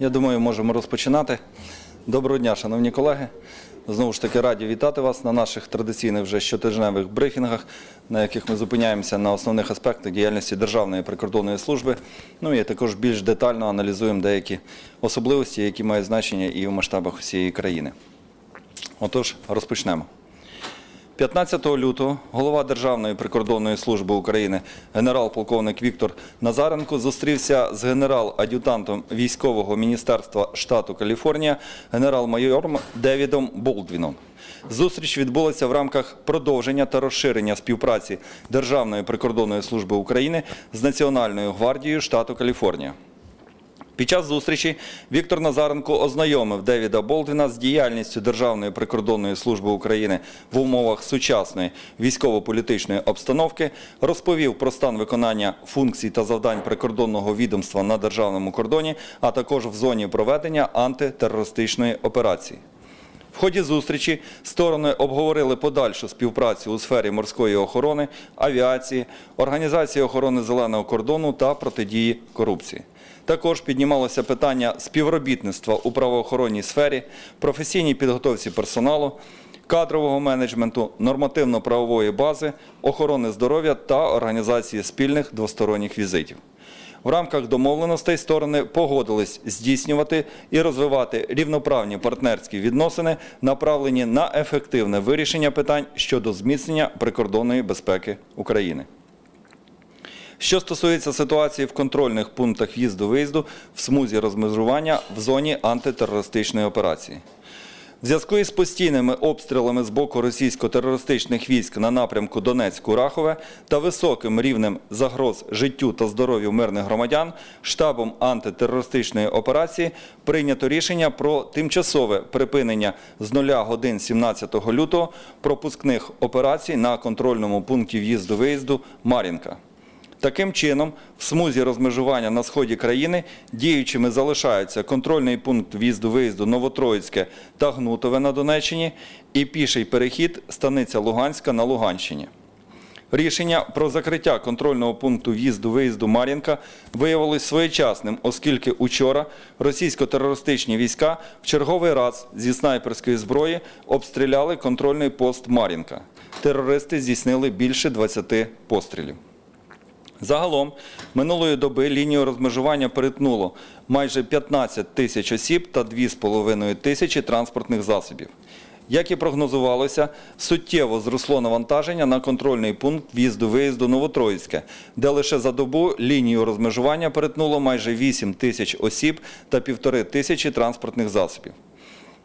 Я думаю, можемо розпочинати. Доброго дня, шановні колеги. Знову ж таки раді вітати вас на наших традиційних вже щотижневих брифінгах, на яких ми зупиняємося на основних аспектах діяльності Державної прикордонної служби. Ну і також більш детально аналізуємо деякі особливості, які мають значення і в масштабах всієї країни. Отож, розпочнемо. 15 лютого голова Державної прикордонної служби України генерал-полковник Віктор Назаренко зустрівся з генерал-ад'ютантом військового міністерства штату Каліфорнія генерал-майором Девідом Болдвіном. Зустріч відбулася в рамках продовження та розширення співпраці Державної прикордонної служби України з Національною гвардією штату Каліфорнія. Під час зустрічі Віктор Назаренко ознайомив Девіда Болдвіна з діяльністю Державної прикордонної служби України в умовах сучасної військово-політичної обстановки, розповів про стан виконання функцій та завдань прикордонного відомства на державному кордоні, а також в зоні проведення антитерористичної операції. В ході зустрічі сторони обговорили подальшу співпрацю у сфері морської охорони, авіації, організації охорони зеленого кордону та протидії корупції. Також піднімалося питання співробітництва у правоохоронній сфері, професійній підготовці персоналу, кадрового менеджменту, нормативно-правової бази, охорони здоров'я та організації спільних двосторонніх візитів. В рамках домовленостей сторони погодились здійснювати і розвивати рівноправні партнерські відносини, направлені на ефективне вирішення питань щодо зміцнення прикордонної безпеки України. Що стосується ситуації в контрольних пунктах в'їзду-виїзду в смузі розмежування в зоні антитерористичної операції. В зв'язку із постійними обстрілами з боку російсько-терористичних військ на напрямку Донецьку-Рахове та високим рівнем загроз життю та здоров'ю мирних громадян штабом антитерористичної операції прийнято рішення про тимчасове припинення з 0 годин 17 лютого пропускних операцій на контрольному пункті в'їзду-виїзду Мар'їнка. Таким чином, в смузі розмежування на сході країни діючими залишаються контрольний пункт в'їзду-виїзду Новотроїцьке та Гнутове на Донеччині і піший перехід станиця Луганська на Луганщині. Рішення про закриття контрольного пункту в'їзду-виїзду Мар'їнка виявилось своєчасним, оскільки учора російсько-терористичні війська в черговий раз зі снайперської зброї обстріляли контрольний пост Мар'їнка. Терористи здійснили більше 20 пострілів. Загалом минулої доби лінію розмежування перетнуло майже 15 тисяч осіб та 2,5 тисячі транспортних засобів. Як і прогнозувалося, суттєво зросло навантаження на контрольний пункт в'їзду-виїзду Новотроїцьке, де лише за добу лінію розмежування перетнуло майже 8 тисяч осіб та півтори тисячі транспортних засобів.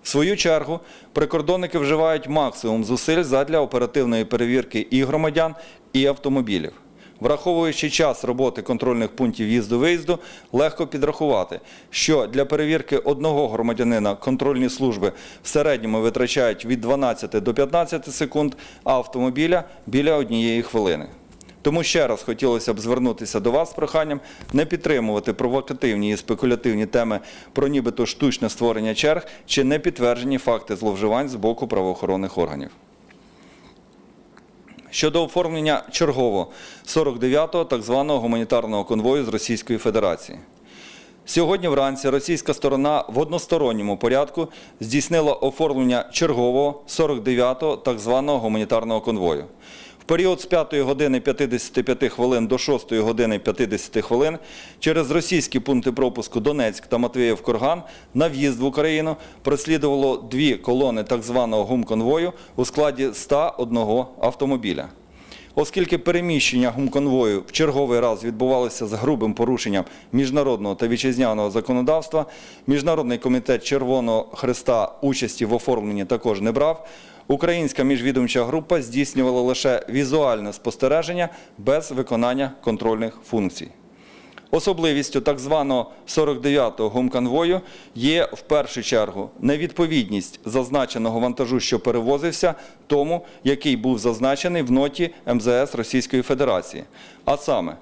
В свою чергу прикордонники вживають максимум зусиль задля оперативної перевірки і громадян, і автомобілів. Враховуючи час роботи контрольних пунктів в'їзду-виїзду, легко підрахувати, що для перевірки одного громадянина контрольні служби в середньому витрачають від 12 до 15 секунд, а автомобіля біля однієї хвилини. Тому ще раз хотілося б звернутися до вас з проханням не підтримувати провокативні і спекулятивні теми про нібито штучне створення черг чи непідтверджені факти зловживань з боку правоохоронних органів. Щодо оформлення чергового 49-го так званого гуманітарного конвою з Російської Федерації. Сьогодні вранці російська сторона в односторонньому порядку здійснила оформлення чергового 49-го так званого гуманітарного конвою. Період з 5 години 55 хвилин до 6 години 50 хвилин через російські пункти пропуску Донецьк та Матвіїв-Курган на в'їзд в Україну прослідувало дві колони так званого гумконвою у складі 101 автомобіля. Оскільки переміщення гумконвою в черговий раз відбувалося з грубим порушенням міжнародного та вітчизняного законодавства, Міжнародний комітет Червоного Христа участі в оформленні також не брав. Українська міжвідомча група здійснювала лише візуальне спостереження без виконання контрольних функцій. Особливістю так званого 49-го гумконвою є в першу чергу невідповідність зазначеного вантажу, що перевозився, тому, який був зазначений в ноті МЗС Російської Федерації. А саме,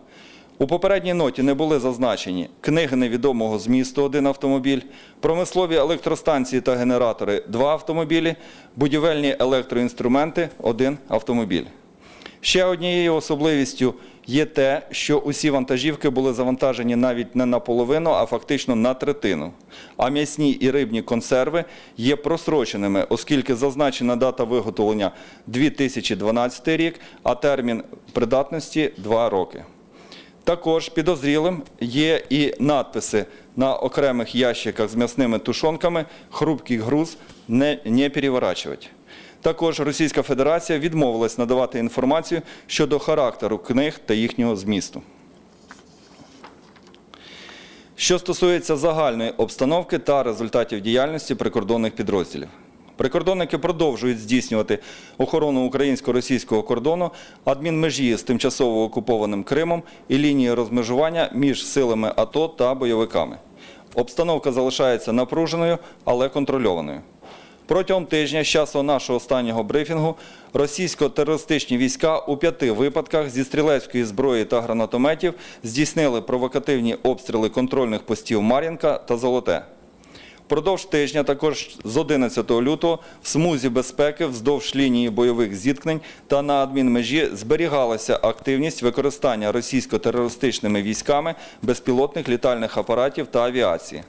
у попередній ноті не були зазначені книги невідомого змісту один автомобіль, промислові електростанції та генератори два автомобілі, будівельні електроінструменти один автомобіль. Ще однією особливістю є те, що усі вантажівки були завантажені навіть не наполовину, а фактично на третину. А м'ясні і рибні консерви є просроченими, оскільки зазначена дата виготовлення 2012 рік, а термін придатності 2 роки. Також підозрілим є і надписи на окремих ящиках з м'ясними тушонками «Хрупкий груз не, не переворачувати». Також Російська Федерація відмовилась надавати інформацію щодо характеру книг та їхнього змісту. Що стосується загальної обстановки та результатів діяльності прикордонних підрозділів. Прикордонники продовжують здійснювати охорону українсько-російського кордону, адмінмежі з тимчасово окупованим Кримом і лінії розмежування між силами АТО та бойовиками. Обстановка залишається напруженою, але контрольованою. Протягом тижня, з часу нашого останнього брифінгу, російсько-терористичні війська у п'яти випадках зі стрілецької зброї та гранатометів здійснили провокативні обстріли контрольних постів Мар'їнка та Золоте. Впродовж тижня, також з 11 лютого, в смузі безпеки вздовж лінії бойових зіткнень та на адмінмежі зберігалася активність використання російсько-терористичними військами безпілотних літальних апаратів та авіації.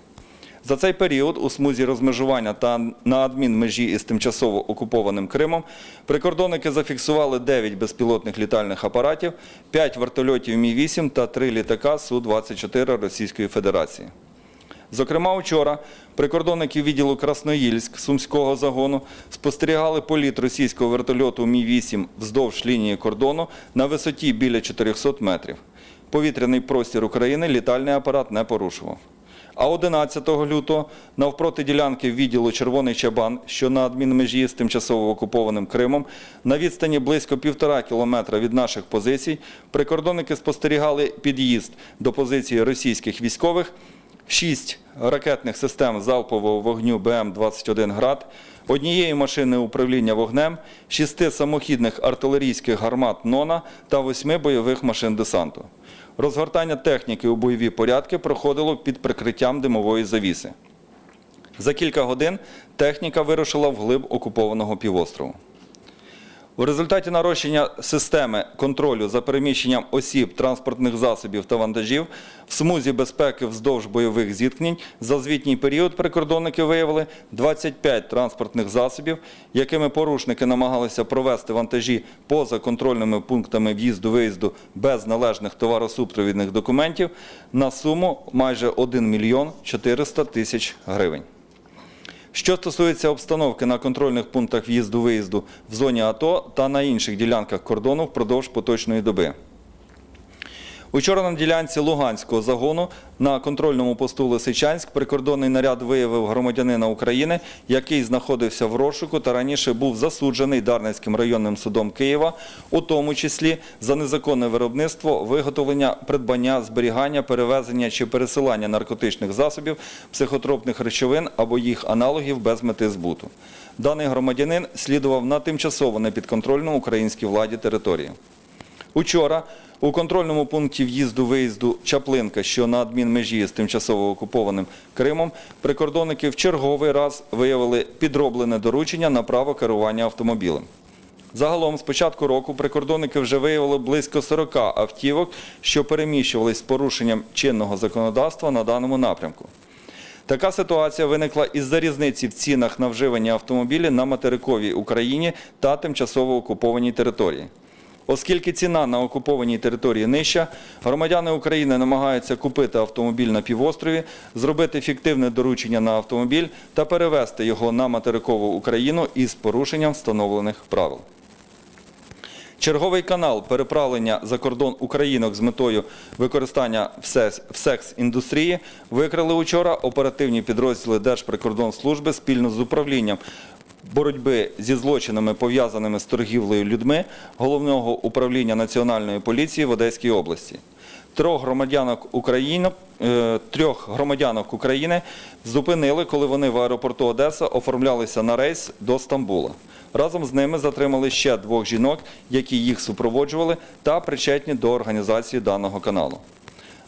За цей період у смузі розмежування та на адмінмежі із тимчасово окупованим Кримом прикордонники зафіксували 9 безпілотних літальних апаратів, 5 вертольотів Мі-8 та 3 літака Су-24 Російської Федерації. Зокрема, вчора прикордонники відділу Красноїльськ Сумського загону спостерігали політ російського вертольоту Мі-8 вздовж лінії кордону на висоті біля 400 метрів. Повітряний простір України літальний апарат не порушував. А 11 лютого навпроти ділянки відділу Червоний Чабан, що на адмінмежі з тимчасово окупованим Кримом, на відстані близько півтора кілометра від наших позицій, прикордонники спостерігали під'їзд до позиції російських військових, шість ракетних систем залпового вогню БМ-21 «Град», однієї машини управління вогнем, шести самохідних артилерійських гармат «Нона» та восьми бойових машин десанту. Розгортання техніки у бойові порядки проходило під прикриттям димової завіси. За кілька годин техніка вирушила вглиб окупованого півострову. У результаті нарощення системи контролю за переміщенням осіб, транспортних засобів та вантажів в смузі безпеки вздовж бойових зіткнень за звітній період прикордонники виявили 25 транспортних засобів, якими порушники намагалися провести вантажі поза контрольними пунктами в'їзду-виїзду без належних товаросупровідних документів на суму майже 1 мільйон 400 тисяч гривень. Що стосується обстановки на контрольних пунктах в'їзду-виїзду в зоні АТО та на інших ділянках кордону впродовж поточної доби. Учора на ділянці Луганського загону на контрольному посту Лисичанськ прикордонний наряд виявив громадянина України, який знаходився в розшуку та раніше був засуджений Дарницьким районним судом Києва, у тому числі за незаконне виробництво, виготовлення, придбання, зберігання, перевезення чи пересилання наркотичних засобів, психотропних речовин або їх аналогів без мети збуту. Даний громадянин слідував на тимчасово непідконтрольну українській владі території. Учора у контрольному пункті в'їзду-виїзду Чаплинка, що на адмінмежі з тимчасово окупованим Кримом, прикордонники в черговий раз виявили підроблене доручення на право керування автомобілем. Загалом з початку року прикордонники вже виявили близько 40 автівок, що переміщувались з порушенням чинного законодавства на даному напрямку. Така ситуація виникла із-за різниці в цінах на вживані автомобілі на материковій Україні та тимчасово окупованій території. Оскільки ціна на окупованій території нижча, громадяни України намагаються купити автомобіль на півострові, зробити фіктивне доручення на автомобіль та перевезти його на материкову Україну із порушенням встановлених правил. Черговий канал переправлення за кордон українок з метою використання в секс-індустрії викрили учора оперативні підрозділи Держприкордонслужби спільно з управлінням боротьби зі злочинами, пов'язаними з торгівлею людьми Головного управління Національної поліції в Одеській області. Трьох громадянок України, е, трьох громадянок України зупинили, коли вони в аеропорту Одеса оформлялися на рейс до Стамбула. Разом з ними затримали ще двох жінок, які їх супроводжували та причетні до організації даного каналу.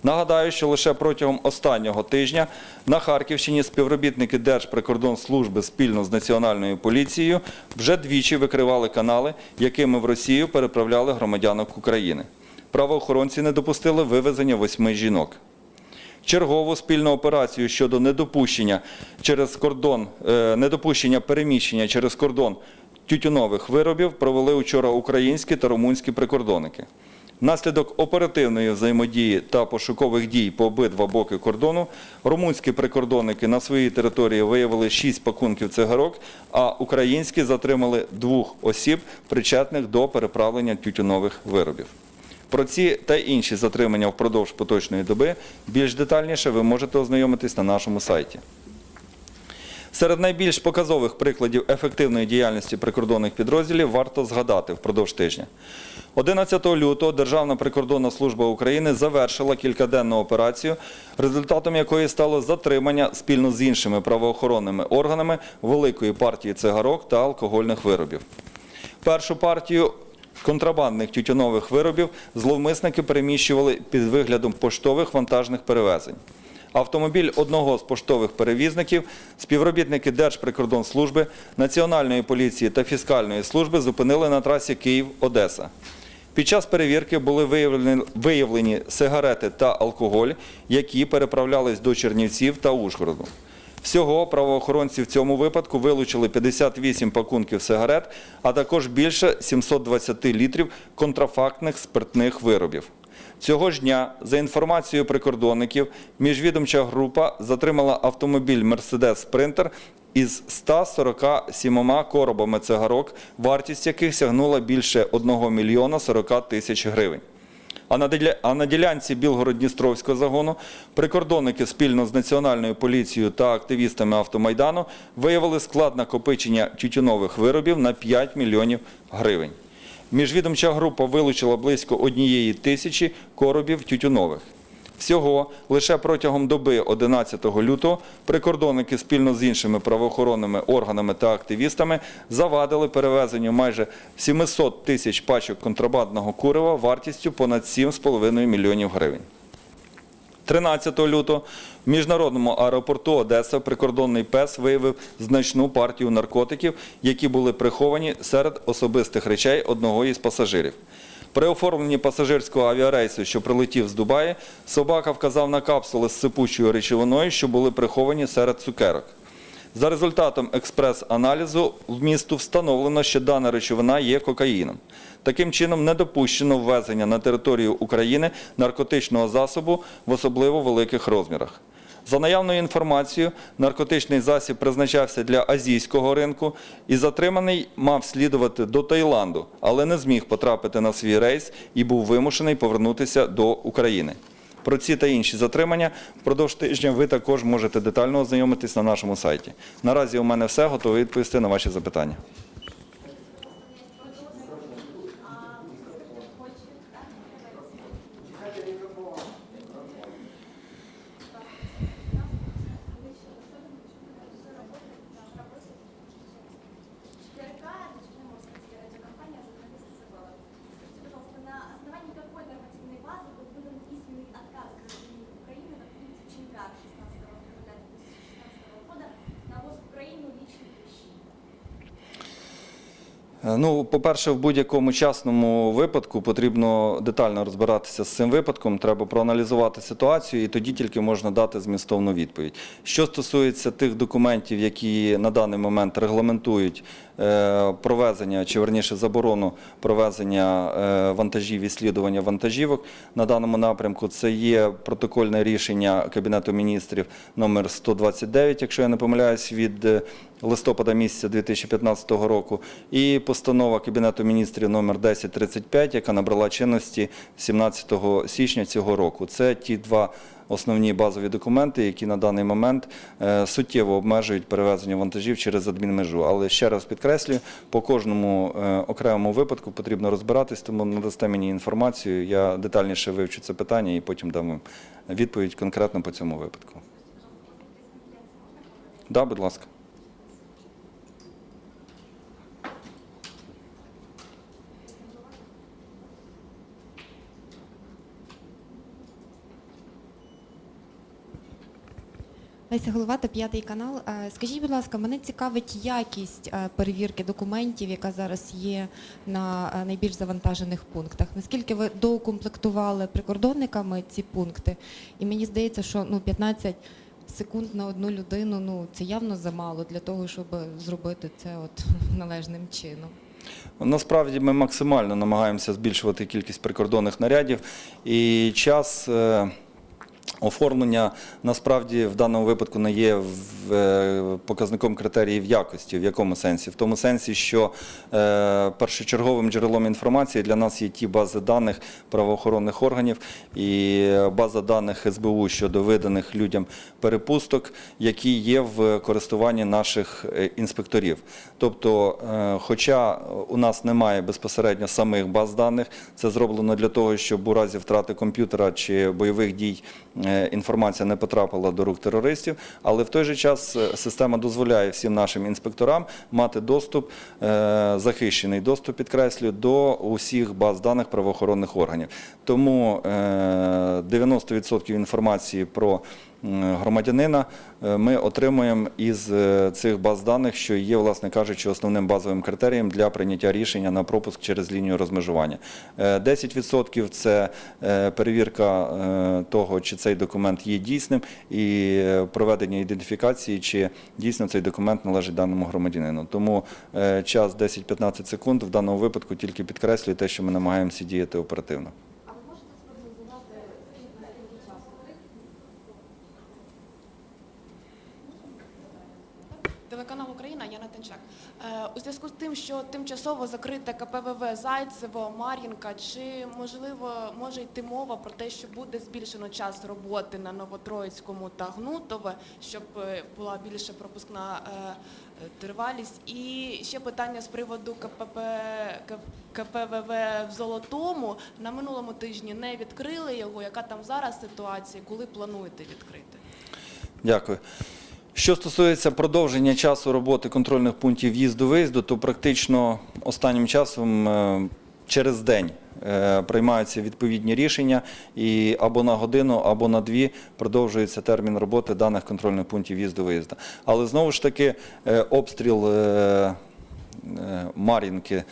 Нагадаю, що лише протягом останнього тижня на Харківщині співробітники Держприкордонслужби спільно з Національною поліцією вже двічі викривали канали, якими в Росію переправляли громадянок України. Правоохоронці не допустили вивезення восьми жінок. Чергову спільну операцію щодо недопущення через кордон, е, недопущення переміщення через кордон тютюнових виробів провели учора українські та румунські прикордонники. Внаслідок оперативної взаємодії та пошукових дій по обидва боки кордону румунські прикордонники на своїй території виявили 6 пакунків цигарок, а українські затримали двох осіб, причетних до переправлення тютюнових виробів. Про ці та інші затримання впродовж поточної доби більш детальніше ви можете ознайомитись на нашому сайті. Серед найбільш показових прикладів ефективної діяльності прикордонних підрозділів варто згадати впродовж тижня. 11 лютого Державна прикордонна служба України завершила кількаденну операцію, результатом якої стало затримання спільно з іншими правоохоронними органами великої партії цигарок та алкогольних виробів. Першу партію контрабандних тютюнових виробів зловмисники переміщували під виглядом поштових вантажних перевезень. Автомобіль одного з поштових перевізників співробітники Держприкордонслужби, Національної поліції та фіскальної служби зупинили на трасі Київ-Одеса. Під час перевірки були виявлені, виявлені сигарети та алкоголь, які переправлялись до Чернівців та Ужгороду. Всього правоохоронці в цьому випадку вилучили 58 пакунків сигарет, а також більше 720 літрів контрафактних спиртних виробів. Цього ж дня, за інформацією прикордонників, міжвідомча група затримала автомобіль Mercedes Sprinter із 147 коробами цигарок, вартість яких сягнула більше 1 мільйона 40 тисяч гривень. А на ділянці Білгород-Дністровського загону прикордонники спільно з Національною поліцією та активістами Автомайдану виявили склад накопичення тютюнових виробів на 5 мільйонів гривень. Міжвідомча група вилучила близько однієї тисячі коробів тютюнових. Всього лише протягом доби 11 лютого прикордонники спільно з іншими правоохоронними органами та активістами завадили перевезенню майже 700 тисяч пачок контрабандного курива вартістю понад 7,5 мільйонів гривень. 13 лютого в міжнародному аеропорту Одеса прикордонний пес виявив значну партію наркотиків, які були приховані серед особистих речей одного із пасажирів. При оформленні пасажирського авіарейсу, що прилетів з Дубаї, собака вказав на капсули з сипучою речовиною, що були приховані серед цукерок. За результатом експрес-аналізу вмісту встановлено, що дана речовина є кокаїном. Таким чином, не допущено ввезення на територію України наркотичного засобу в особливо великих розмірах. За наявною інформацією, наркотичний засіб призначався для азійського ринку і затриманий мав слідувати до Таїланду, але не зміг потрапити на свій рейс і був вимушений повернутися до України. Про ці та інші затримання впродовж тижня ви також можете детально ознайомитись на нашому сайті. Наразі у мене все, готовий відповісти на ваші запитання. Ну, по-перше, в будь-якому частному випадку потрібно детально розбиратися з цим випадком, треба проаналізувати ситуацію і тоді тільки можна дати змістовну відповідь. Що стосується тих документів, які на даний момент регламентують е, провезення чи верніше заборону провезення е, вантажів і слідування вантажівок на даному напрямку, це є протокольне рішення Кабінету міністрів номер 129, якщо я не помиляюсь, від е, листопада місяця 2015 року, і постанова Кабінету міністрів номер 1035, яка набрала чинності 17 січня цього року. Це ті два основні базові документи, які на даний момент е, суттєво обмежують перевезення вантажів через адмінмежу. Але ще раз підкреслюю, по кожному е, окремому випадку потрібно розбиратись, тому надасте мені інформацію. Я детальніше вивчу це питання і потім дам вам відповідь конкретно по цьому випадку. Да, будь ласка. Леся Головата, п'ятий канал. Е, Скажіть, будь ласка, мене цікавить якість е, перевірки документів, яка зараз є на е, найбільш завантажених пунктах. Наскільки ви доукомплектували прикордонниками ці пункти? І мені здається, що ну 15 секунд на одну людину ну це явно замало для того, щоб зробити це от належним чином. Насправді ми максимально намагаємося збільшувати кількість прикордонних нарядів і час. Е, Оформлення насправді в даному випадку не є е, показником критеріїв якості. В якому сенсі? В тому сенсі, що е, першочерговим джерелом інформації для нас є ті бази даних правоохоронних органів і база даних СБУ щодо виданих людям перепусток, які є в користуванні наших е, інспекторів. Тобто, е, хоча у нас немає безпосередньо самих баз даних, це зроблено для того, щоб у разі втрати комп'ютера чи бойових дій е, інформація не потрапила до рук терористів, але в той же час е, система дозволяє всім нашим інспекторам мати доступ, е, захищений доступ, підкреслюю, до усіх баз даних правоохоронних органів. Тому е, 90% інформації про громадянина е, ми отримуємо із е, цих баз даних, що є, власне кажучи, основним базовим критерієм для прийняття рішення на пропуск через лінію розмежування. Е, 10% це е, перевірка е, того, чи цей документ є дійсним, і е, проведення ідентифікації, чи дійсно цей документ належить даному громадянину. Тому е, час 10-15 секунд в даному випадку тільки підкреслює те, що ми намагаємося діяти оперативно. А ви можете спрогнозувати, скільки наскільки часу? Телеканал Україна, Яна Тенчак. Е, У зв'язку з тим, що тимчасово закрите КПВВ Зайцево, Мар'їнка, чи можливо може йти мова про те, що буде збільшено час роботи на Новотроїцькому та Гнутове, щоб е, була більша пропускна е, тривалість? І ще питання з приводу КПП, КПВВ в Золотому. На минулому тижні не відкрили його. Яка там зараз ситуація? Коли плануєте відкрити? Дякую. Що стосується продовження часу роботи контрольних пунктів в'їзду-виїзду, то практично останнім часом е, через день е, приймаються відповідні рішення і або на годину, або на дві продовжується термін роботи даних контрольних пунктів в'їзду-виїзду. Але знову ж таки е, обстріл Мар'їнки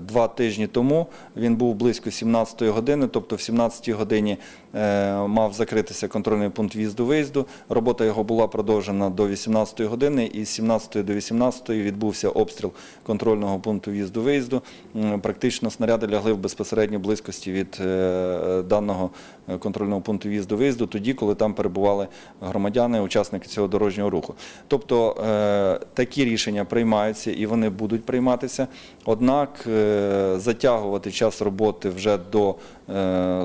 два тижні тому. Він був близько 17 години, тобто в 17 годині мав закритися контрольний пункт в'їзду-виїзду. Робота його була продовжена до 18 години, і з 17 до 18 відбувся обстріл контрольного пункту в'їзду-виїзду. Практично снаряди лягли в безпосередній близькості від е, даного е, контрольного пункту в'їзду-виїзду, тоді, коли там перебували громадяни, учасники цього дорожнього руху. Тобто е, такі рішення приймаються і вони будуть прийматися. Однак е, затягувати час роботи вже до, е,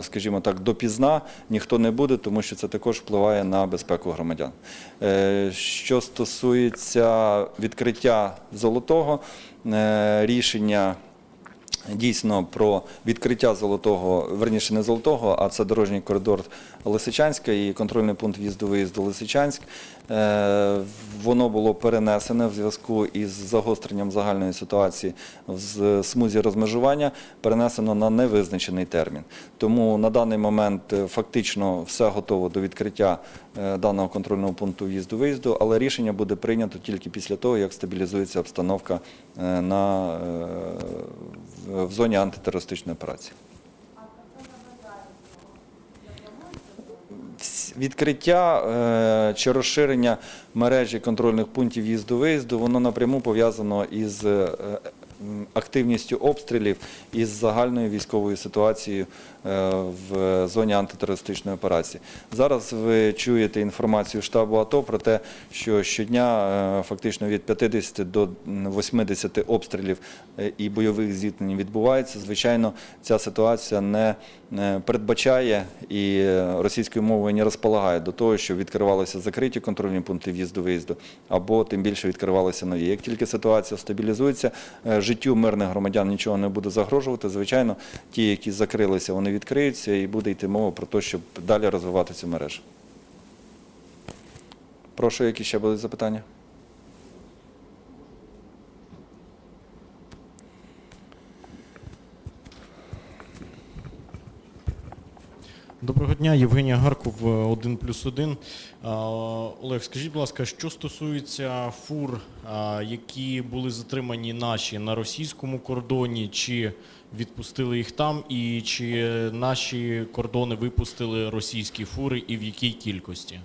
скажімо так, допізна ніхто не буде, тому що це також впливає на безпеку громадян. Е, Що стосується відкриття золотого, е, рішення дійсно про відкриття золотого, верніше не золотого, а це дорожній коридор Лисичанська і контрольний пункт в'їзду-виїзду Лисичанськ. Е, Воно було перенесене в зв'язку із загостренням загальної ситуації в смузі розмежування, перенесено на невизначений термін. Тому на даний момент е, фактично все готово до відкриття е, даного контрольного пункту в'їзду-виїзду, але рішення буде прийнято тільки після того, як стабілізується обстановка на, в- зоні антитерористичної операції. Відкриття е, чи розширення мережі контрольних пунктів в'їзду-виїзду, воно напряму пов'язано із е, активністю обстрілів із загальною військовою ситуацією е, в зоні антитерористичної операції. Зараз ви чуєте інформацію штабу АТО про те, що щодня е, фактично від 50 до м, 80 обстрілів е, і бойових зіткнень відбувається. Звичайно, ця ситуація не передбачає і російською мовою не розполагає до того, що відкривалися закриті контрольні пункти в'їзду-виїзду, або тим більше відкривалися нові. Як тільки ситуація стабілізується, е, життю мирних громадян нічого не буде загрожувати. Звичайно, ті, які закрилися, вони відкриються, і буде йти мова про те, щоб далі розвивати цю мережу. Прошу, які ще були запитання? Доброго дня, Євгенія Гарков, 1 плюс 1. Олег, скажіть, будь ласка, що стосується фур, які були затримані наші на російському кордоні, чи відпустили їх там, і чи наші кордони випустили російські фури і в якій кількості?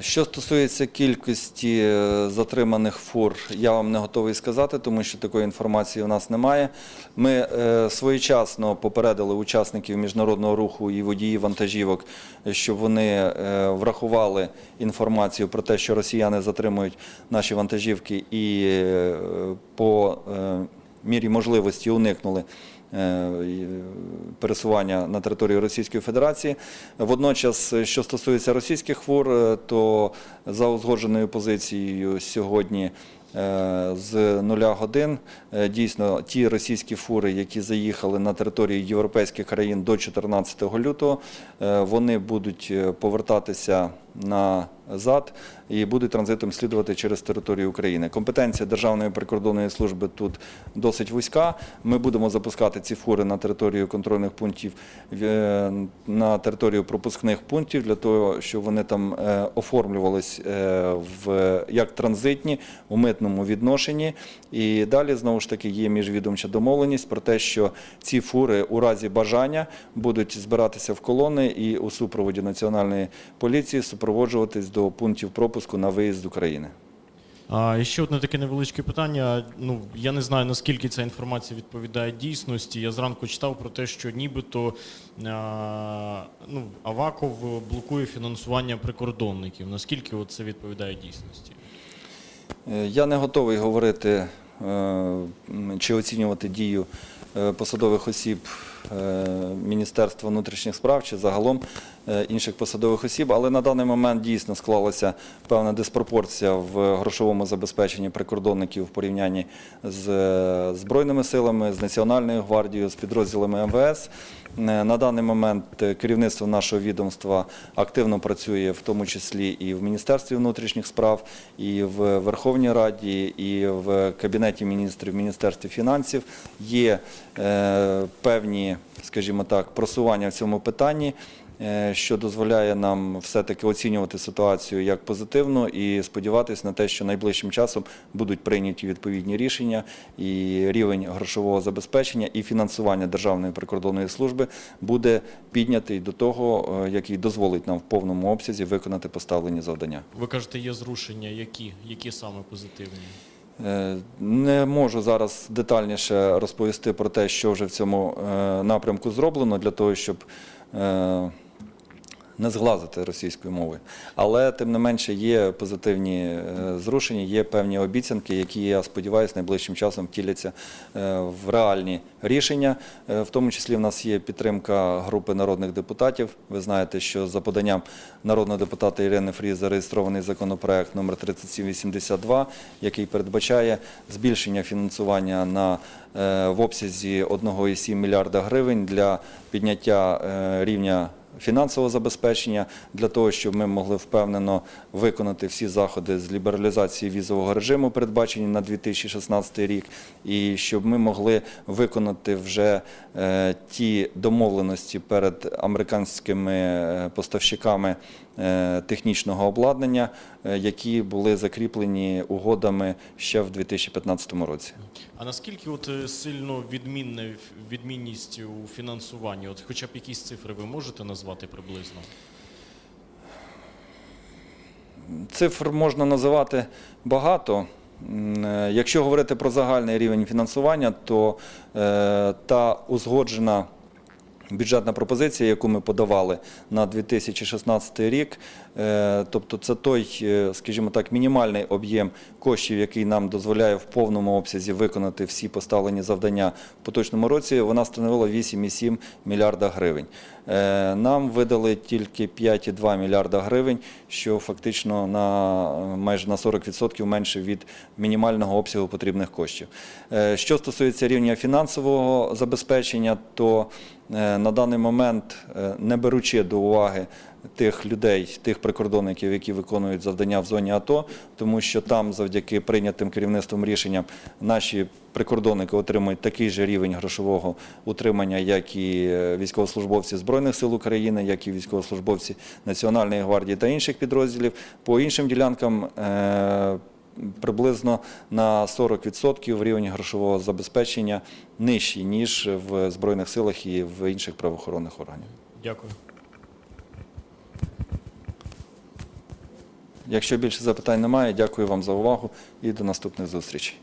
Що стосується кількості е, затриманих фур, я вам не готовий сказати, тому що такої інформації у нас немає. Ми е, своєчасно попередили учасників міжнародного руху і водіїв вантажівок, щоб вони е, врахували інформацію про те, що росіяни затримують наші вантажівки і по мірі можливості уникнули пересування на території Російської Федерації. Водночас, е, що стосується російських е, то за узгодженою позицією сьогодні е, з нуля годин е, дійсно ті російські фури, які заїхали на територію європейських країн до 14 лютого, е, вони будуть е, повертатися назад і будуть транзитом слідувати через територію України. Компетенція Державної прикордонної служби тут досить вузька. Ми будемо запускати ці фури на територію контрольних пунктів, е, на територію пропускних пунктів для того, щоб вони там е, оформлювались е, як транзитні у митному відношенні. І далі знову ж таки є міжвідомча домовленість про те, що ці фури у разі бажання будуть збиратися в колони і у супроводі національної поліції супроводжуватись до пунктів пропуску на виїзд з України. А і ще одне таке невеличке питання. Ну я не знаю наскільки ця інформація відповідає дійсності. Я зранку читав про те, що нібито а, ну, Аваков блокує фінансування прикордонників. Наскільки от це відповідає дійсності? Е, Я не готовий говорити е, чи оцінювати дію е, посадових осіб Міністерства внутрішніх справ чи загалом інших посадових осіб, але на даний момент дійсно склалася певна диспропорція в грошовому забезпеченні прикордонників в порівнянні з е, Збройними силами, з Національною гвардією, з підрозділами МВС. Е, На даний момент е, керівництво нашого відомства активно працює, в тому числі і в Міністерстві внутрішніх справ, і в Верховній Раді, і в Кабінеті міністрів, в Міністерстві фінансів. Є е, певні, скажімо так, просування в цьому питанні. Е, Що дозволяє нам все-таки оцінювати ситуацію як позитивно і сподіватися на те, що найближчим часом будуть прийняті відповідні рішення, і рівень грошового забезпечення і фінансування Державної прикордонної служби буде піднятий до того, е, який дозволить нам в повному обсязі виконати поставлені завдання. Ви кажете, є зрушення, які, які саме позитивні? Е, Не можу зараз детальніше розповісти про те, що вже в цьому напрямку зроблено для того, щоб не зглазити російською мовою. Але тим не менше є позитивні е, зрушення, є певні обіцянки, які я сподіваюся найближчим часом втіляться е, в реальні рішення. Е, В тому числі в нас є підтримка групи народних депутатів. Ви знаєте, що за поданням народного депутата Ірини Фріз зареєстрований законопроект номер 3782, який передбачає збільшення фінансування на в обсязі 1,7 мільярда гривень для підняття рівня фінансового забезпечення для того, щоб ми могли впевнено виконати всі заходи з лібералізації візового режиму, передбачені на 2016 рік, і щоб ми могли виконати вже е, ті домовленості перед американськими е, поставщиками технічного обладнання, е, які були закріплені угодами ще в 2015 році. А наскільки от е, сильно відмінна відмінність у фінансуванні? От хоча б якісь цифри ви можете назвати приблизно? Цифр можна називати багато. Е, Якщо говорити про загальний рівень фінансування, то е, та узгоджена бюджетна пропозиція, яку ми подавали на 2016 рік, е, тобто це той, е, скажімо так, мінімальний об'єм коштів, який нам дозволяє в повному обсязі виконати всі поставлені завдання в поточному році, вона становила 8,7 мільярда гривень. Е, Нам видали тільки 5,2 мільярда гривень, що фактично на майже на 40% менше від мінімального обсягу потрібних коштів. Що стосується рівня фінансового забезпечення, то на даний момент, е, не беручи до уваги тих людей, тих прикордонників, які виконують завдання в зоні АТО, тому що там, завдяки прийнятим керівництвом рішенням, наші прикордонники отримують такий же рівень грошового утримання, як і е, військовослужбовці Збройних сил України, як і військовослужбовці Національної гвардії та інших підрозділів. По іншим ділянкам е, приблизно на 40% рівень грошового забезпечення нижчий, ніж в Збройних силах і в інших правоохоронних органів. Дякую. Якщо більше запитань немає, дякую вам за увагу і до наступних зустрічей.